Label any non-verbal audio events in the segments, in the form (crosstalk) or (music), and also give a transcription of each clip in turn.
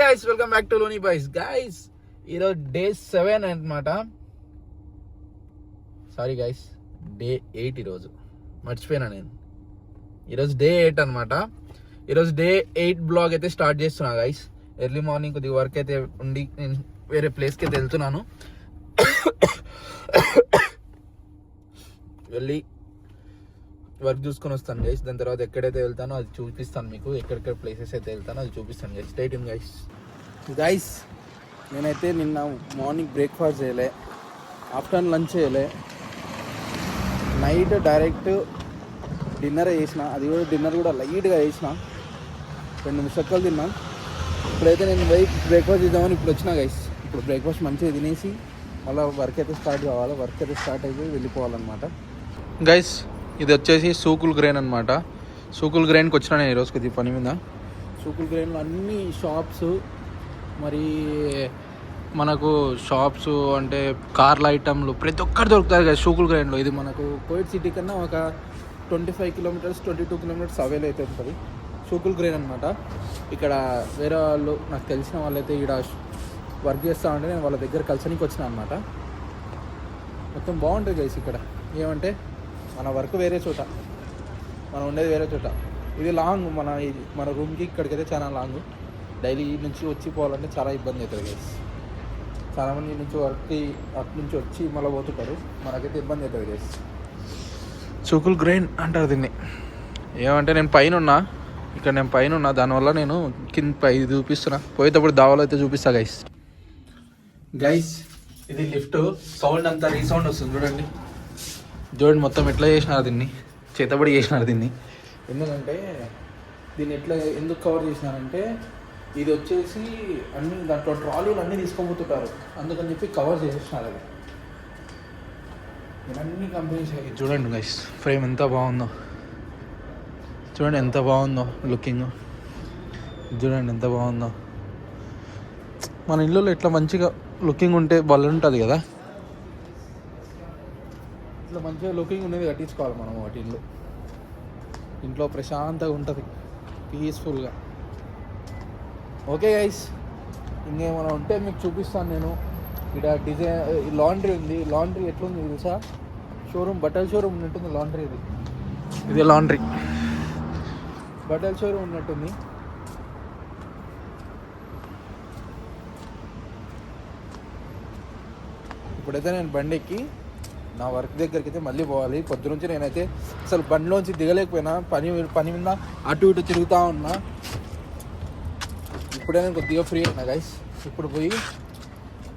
Guys welcome back to lonely boys guys ఈరోజు day seven అనమాట sorry guys day eight ఈరోజు. మర్చిపోయినా నేను. ఈరోజు డే ఎయిట్ అనమాట ఈరోజు డే ఎయిట్ బ్లాగ్ అయితే స్టార్ట్ చేస్తున్నా గైస్ ఎర్లీ మార్నింగ్ కొద్దిగా వర్క్ అయితే ఉండి నేను వేరే ప్లేస్కి అయితే వెళ్తున్నాను. (coughs) వెళ్ళి వర్క్ చూసుకొని వస్తాను గైస్ దాని తర్వాత ఎక్కడైతే వెళ్తానో అది చూపిస్తాను మీకు. ఎక్కడెక్కడ ప్లేసెస్ అయితే వెళ్తానో అది చూపిస్తాను guys state in guys guys నేనైతే నిన్న మార్నింగ్ బ్రేక్ఫాస్ట్ చేయలే ఆఫ్టర్నూన్ లంచ్ చేయలే. నైట్ డైరెక్ట్ డిన్నర్ చేసిన. అది కూడా డిన్నర్ కూడా లైట్గా చేసిన. రెండు ముసక్కలు తిన్నా. ఇప్పుడైతే నేను పోయి బ్రేక్ఫాస్ట్ చేద్దామని ఇప్పుడు వచ్చిన గైస్ ఇప్పుడు బ్రేక్ఫాస్ట్ మంచిగా తినేసి మళ్ళీ వర్క్ అయితే స్టార్ట్ కావాలి? వర్క్ అయితే స్టార్ట్ అయిపోయి వెళ్ళిపోవాలన్నమాట. గైస్ ఇది వచ్చేసి సూకుల్ గ్రెయిన్ అనమాట సూకుల్ గ్రెయిన్కి వచ్చిన నేను ఈరోజు కొద్ది పని మీద. సూకుల్ గ్రెయిన్లో అన్ని షాప్స్ మరి మనకు షాప్స్ అంటే కార్ల ఐటమ్లు ప్రతి ఒక్కటి దొరుకుతాయి కదా సూకుల్ గ్రెయిన్లో. ఇది మనకు కోవిడ్ సిటీ కన్నా ఒక twenty five kilometres twenty two kilometres avail అయితే ఉంటుంది. సూకుల్ గ్రెయిన్ అనమాట ఇక్కడ వేరే వాళ్ళు నాకు తెలిసిన వాళ్ళైతే ఇక్కడ వర్క్ చేస్తూ ఉంటే నేను వాళ్ళ దగ్గర కలిసనికి వచ్చిన అనమాట మొత్తం బాగుంటుంది గైస్ ఇక్కడ. ఏమంటే మన వర్క్ వేరే చోట. మనం ఉండేది వేరే చోట. ఇది లాంగ్ మన ఇది మన రూమ్కి ఇక్కడికి అయితే చాలా లాంగ్. డైలీ ఈ నుంచి వచ్చి పోవాలంటే చాలా ఇబ్బంది అవుతుంది గైస్ చాలామంది ఈ నుంచి వర్క్ అటు నుంచి వచ్చి మళ్ళీ పోతుంటారు. మనకైతే ఇబ్బంది అవుతుంది గైస్ చుకుల్ గ్రైన్ అంటారు దీన్ని. ఏమంటే నేను పైన ఉన్నా ఇక్కడ నేను పైన ఉన్నా దానివల్ల నేను కింద పై చూపిస్తున్నా. పోయేటప్పుడు దావాలో అయితే చూపిస్తా గైస్ గైస్ ఇది లిఫ్ట్. సౌండ్ అంతా రీసౌండ్ వస్తుంది చూడండి. చూడండి మొత్తం ఎట్లా చేసినారు దీన్ని? చేతబడి చేసినారు దీన్ని? ఎందుకంటే దీన్ని ఎట్లా ఎందుకు కవర్ చేసినారంటే ఇది వచ్చేసి అన్ని దాంట్లో ట్రాలీలు అన్నీ తీసుకోబోతుంటారు అందుకని చెప్పి కవర్ చేసేసినారు అది. ఇవన్నీ కంపెనీస్ చూడండి గైస్ ఫ్రేమ్ ఎంత బాగుందో. చూడండి ఎంత బాగుందో లుకింగ్ చూడండి ఎంత బాగుందో. మన ఇల్లులో ఇట్లా మంచిగా లుకింగ్ ఉంటే బల్ల ఉంటుంది కదా? ఇట్లా మంచిగా లుకింగ్ ఉండేది కట్టించుకోవాలి మనం వాటి ఇంట్లో. ఇంట్లో ప్రశాంతంగా ఉంటుంది. పీస్ఫుల్గా ఓకే గైస్ ఇంకేమైనా ఉంటే మీకు చూపిస్తాను నేను. ఇక్కడ డిజైన్ లాండ్రీ ఉంది. లాండ్రీ ఎట్లుంది తెలుసా? షోరూమ్ బట్టల షోరూమ్ ఉన్నట్టుంది లాండ్రీ ఇది. ఇది లాండ్రీ బట్టల షోరూమ్ ఉన్నట్టుంది. ఇప్పుడైతే నేను బండి ఎక్కి నా వర్క్ దగ్గరికి అయితే మళ్ళీ పోవాలి. పొద్దు నుంచి నేనైతే అసలు బండిలోంచి దిగలేకపోయినా పని పని మీద అటు ఇటు తిరుగుతూ ఉన్నా ఇప్పుడే నేను కొద్దిగా ఫ్రీ అయినా గైస్ ఇప్పుడు పోయి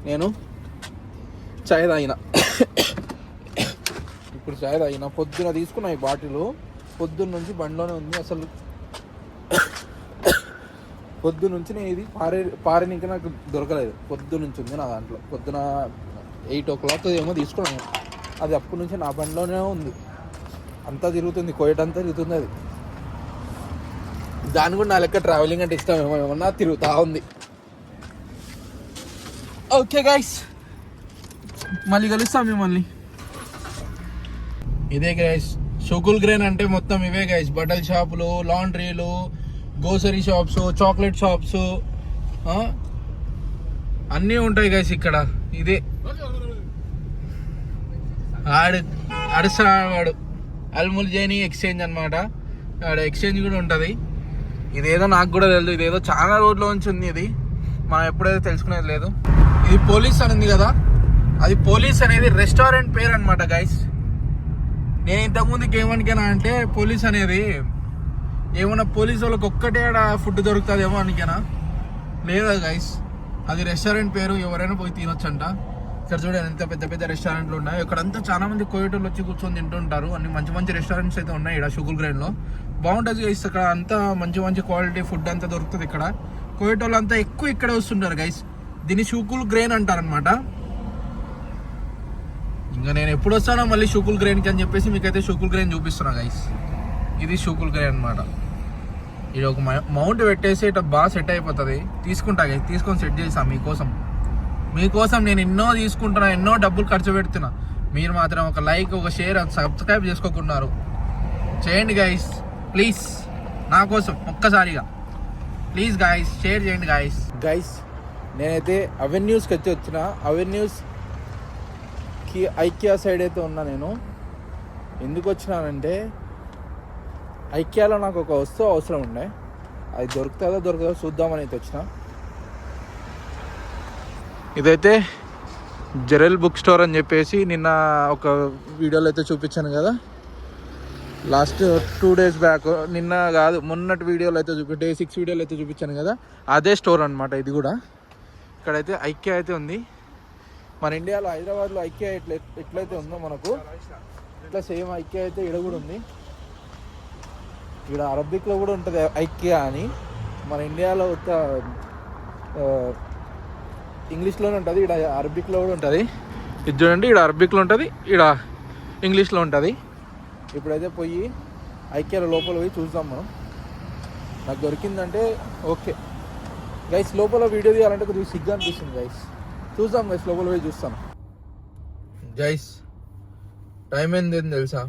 నేను చాయ్ తాగిన. ఇప్పుడు చాయ్ తాగిన. పొద్దున తీసుకున్నా ఈ బాటిల్ పొద్దున్న నుంచి బండిలోనే ఉంది. అసలు పొద్దు నుంచి నేను ఇది పారే పారేనిక నాకు దొరకలేదు. పొద్దు నుంచి ఉంది నా దాంట్లో. పొద్దున ఎయిట్ ఓ క్లాక్ ఏమో తీసుకున్నాను. అది అప్పటి నుంచి నా బండిలోనే ఉంది. అంతా తిరుగుతుంది కోయట్ అంతా తిరుగుతుంది అది. దాని కూడా నా లెక్క ట్రావెలింగ్ అంటే ఇష్టం ఏమో ఏమన్నా తిరుగుతూ ఉంది. ఓకే గైస్ మళ్ళీ కలుస్తాం మిమ్మల్ని. ఇదే గైస్ షుకుల్ గ్రెయిన్ అంటే మొత్తం ఇవే గైస్ బట్టల షాపులు లాండ్రీలు గ్రోసరీ షాప్స్ చాక్లెట్ షాప్స్ అన్నీ ఉంటాయి గైస్ ఇక్కడ. ఇదే. ఆడు అడుస్తాడు అల్ముల్ జైని ఎక్స్చేంజ్ అనమాట ఆడ ఎక్స్చేంజ్ కూడా ఉంటుంది. ఇదేదో నాకు కూడా తెలియదు ఇదేదో చాలా రోడ్లో నుంచి ఉంది ఇది. మనం ఎప్పుడైతే తెలుసుకునేది లేదు. ఇది పోలీస్ అని ఉంది కదా. అది పోలీస్ అనేది రెస్టారెంట్ పేరు అనమాట గైస్ నేను ఇంతకుముందుకి ఏమనికైనా అంటే పోలీస్ అనేది ఏమన్నా పోలీస్ వాళ్ళకి ఒక్కటే ఆడ ఫుడ్ దొరుకుతుందేమో అనికేనా లేదా గైస్ అది రెస్టారెంట్ పేరు ఎవరైనా పోయి తినొచ్చంట. ఇక్కడ చూడండి ఎంత పెద్ద పెద్ద రెస్టారెంట్లు ఉన్నాయి. ఇక్కడంతా చాలా మంది కోయటోళ్ళు వచ్చి కూర్చొని తింటుంటారు. అన్ని మంచి మంచి రెస్టారెంట్స్ అయితే ఉన్నాయి ఇక్కడ షుగుల్ గ్రైండ్లో బాగుంటుంది గైస్ ఇక్కడ అంతా మంచి మంచి క్వాలిటీ ఫుడ్ అంతా దొరుకుతుంది ఇక్కడ. కోయటోళ్ళు అంతా ఎక్కువ ఇక్కడే వస్తుంటారు గైస్ దీన్ని షుకుల్ గ్రెయిన్ అంటారనమాట ఇంకా నేను ఎప్పుడు వస్తానో మళ్ళీ షుకుల్ గ్రెయిన్కి అని చెప్పేసి మీకైతే షుకుల్ గ్రెయిన్ చూపిస్తున్నా గైస్ ఇది షుకుల్ గ్రెయిన్ అనమాట ఇది ఒక మౌంట్ పెట్టేసి ఇట్లా బాగా సెట్ అయిపోతుంది. తీసుకుంటా గైస్ తీసుకొని సెట్ చేసా మీకోసం. మీకోసం నేను ఎన్నో తీసుకుంటున్నా ఎన్నో డబ్బులు ఖర్చు పెడుతున్నా. మీరు మాత్రం ఒక లైక్ ఒక షేర్ సబ్స్క్రైబ్ చేసుకోకున్నారు. చేయండి గాయస్ ప్లీజ్ నా కోసం ఒక్కసారిగా. ప్లీజ్ గాయస్ షేర్ చేయండి గాయస్ గైస్ నేనైతే అవెన్యూస్కి వచ్చి వచ్చిన. అవెన్యూస్కి ఐక్యా సైడ్ అయితే ఉన్నా నేను. ఎందుకు వచ్చినానంటే ఐక్యాలో నాకు ఒక వస్తువు అవసరం ఉండే. అది దొరుకుతుందో దొరకదో చూద్దామని అయితే వచ్చిన. ఇదైతే జెరల్ బుక్ స్టోర్ అని చెప్పేసి నిన్న ఒక వీడియోలో అయితే చూపించాను కదా. లాస్ట్ టూ డేస్ బ్యాక్ నిన్న కాదు మొన్నటి వీడియోలో అయితే చూపి డే సిక్స్ వీడియోలో అయితే చూపించాను కదా. అదే స్టోర్ అనమాట ఇది కూడా. ఇక్కడైతే ఐక్య అయితే ఉంది. మన ఇండియాలో హైదరాబాద్లో ఐక్య ఎట్లా ఎట్లయితే ఉందో మనకు ఇట్లా సేమ్ ఐక్య అయితే ఇక్కడ కూడా ఉంది. ఇక్కడ అరబిక్లో కూడా ఉంటుంది ఐక్య అని. మన ఇండియాలో ఒక ఇంగ్లీష్లోనే ఉంటుంది ఇక్కడ అరబిక్లో కూడా ఉంటుంది. ఇది చూడండి ఇక్కడ అరబిక్లో ఉంటుంది ఇక్కడ ఇంగ్లీష్లో ఉంటుంది. ఇప్పుడైతే పోయి ఐక్యాల లోపల పోయి చూద్దాం మనం. నాకు దొరికిందంటే ఓకే. గైస్ లోపల వీడియో తీయాలంటే కొద్దిగా సిగ్గా అనిపిస్తుంది గైస్ చూద్దాం గైస్ లోపల పోయి చూస్తాను. గైస్ టైం ఏంది తెలుసా?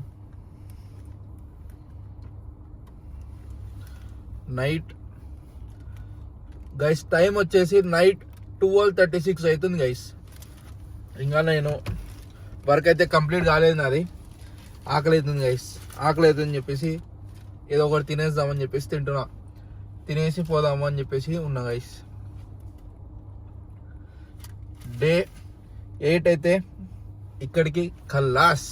నైట్ గైస్ టైం వచ్చేసి నైట్ ట్వెల్వ్ థర్టీ సిక్స్ అవుతుంది గైస్ ఇంకా నేను వర్క్ అయితే కంప్లీట్ కాలేదు నాది. ఆకలి అవుతుంది గైస్ ఆకలి అవుతుందని చెప్పేసి ఏదో ఒకటి తినేద్దామని చెప్పేసి తింటున్నా. తినేసి పోదాము అని చెప్పేసి ఉన్నా గైస్ డే ఎయిట్ అయితే ఇక్కడికి కల్లాస్